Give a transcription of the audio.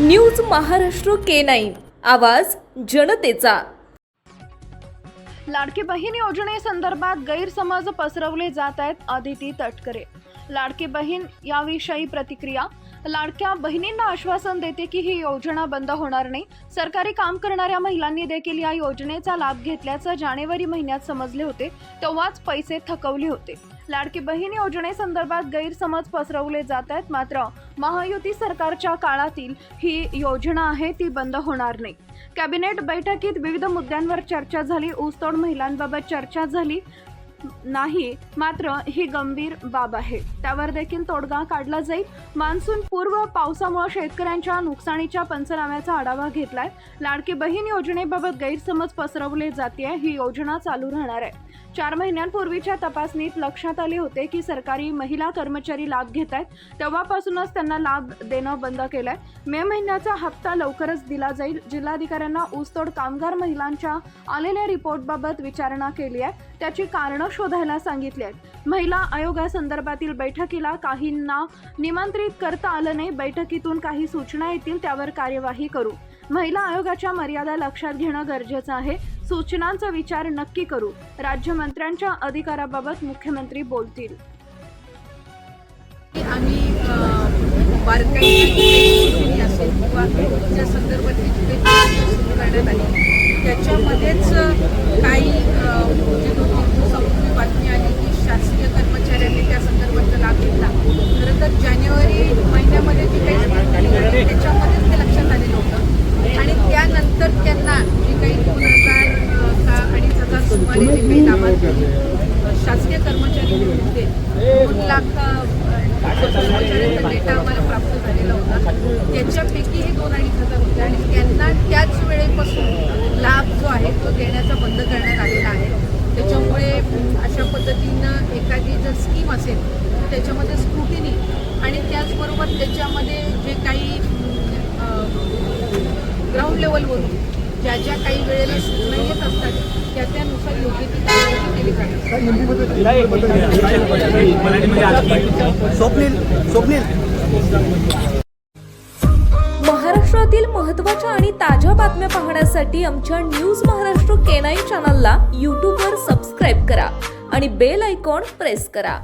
News Maharashtra K nine. आवाज जनतेचा. लाडकी बहीण योजनेसंदर्भात गैरसमज पसरवले जात आहेत अदिती तटकरे. लाडकी बहीण याविषयी प्रतिक्रिया लाडक्या बहिणींना आश्वासन देते की ही योजना बंद होणार नाही. सरकारी काम करणाऱ्या महिलांनी देखील या योजनेचा लाभ घेतल्याचं जानेवारी महिन्यात समजले होते तेव्हाच पैसे थकवले होते. लाडकी बहीण योजनेसंदर्भात गैरसमज पसरवले जात आहेत. मात्र महायुती सरकारच्या काळातील ही योजना आहे ती बंद होणार नाही. कॅबिनेट बैठकीत विविध मुद्द्यांवर चर्चा झाली. ऊसतोड महिलांबाबत चर्चा झाली. नाही मात्र ही गंभीर बाब आहे. त्यावर देखील तोडगा काढला जाईल. मान्सून पूर्व पावसामुळे शेतकऱ्यांच्या नुकसानीच्या पंचनाम्याचा आढावा घेतलाय. लाडकी बहीण योजनेबाबत गैरसमज पसरवले जाते ही योजना चालू राहणार आहे. चार महिन्यांपूर्वीच्या तपासणीत लक्षात आले होते की सरकारी महिला कर्मचारी लाभ घेत आहेत तेव्हापासूनच त्यांना लाभ देणं बंद केलंय. मे महिन्याचा हप्ता लवकरच दिला जाईल. जिल्हाधिकाऱ्यांना ऊसतोड कामगार महिलांच्या आलेल्या रिपोर्टबाबत विचारणा केली आहे. त्याची कारणं शोधायला सांगितले आहेत महिला आयोगासंदर्भातील बैठकीला काहींना निमंत्रित करता आलं नाही. बैठकीतून काही सूचना येतील त्यावर कार्यवाही करू. महिला आयोगाच्या मर्यादा लक्षात घेणं गरजेचं आहे. सूचनांचा विचार नक्की करू. राज्यमंत्र्यांच्या अधिकाराबाबत मुख्यमंत्री बोलतील. आम्ही असेल किंवा त्या संदर्भातली काही सुरू करण्यात आली त्याच्यामध्येच काही जे दोन तीन दिवसापूर्वी बातमी आली की शासकीय कर्मचाऱ्यांनी त्या संदर्भातला लाभ घेतला खरं तर जानेवारी महिन्यामध्ये जी काही स्कीम आली होती, त्याच्यामध्येच ते लक्षात आलेलं होतं आणि त्यानंतर त्यांना जे काही दोन हजार अ, का अडीच हजार सुमारे जे काही लाभार्थी अ, शासकीय कर्मचारी होते दोन लाख अ, कर्मचाऱ्यांचा डेटा आम्हाला प्राप्त झालेला होता त्याच्यापैकी हे दोन अडीच हजार होते आणि त्यांना त्याच वेळेपासून लाभ जो आहे तो देण्याचा बंद करण्यात आलेला आहे त्याच्यामुळे अम, अशा पद्धतीनं एखादी जर स्कीम असेल त्याच्यामध्ये स्क्रुटिनी आणि त्याचबरोबर त्याच्यामध्ये जे काही ग्राउंड लेवलवरून ज्या ज्या काही वेळेला सूचना येत असतात त्या त्यानुसार योग्य ती कार्यवाही केली जाते. महाराष्ट्रातील महत्त्वाच्या आणि ताज्या बातम्या पाहण्यासाठी आमच्या न्यूज महाराष्ट्र के नाईन चॅनलला यूट्यूबवर सबस्क्राईब करा आणि बेल आयकॉन प्रेस करा.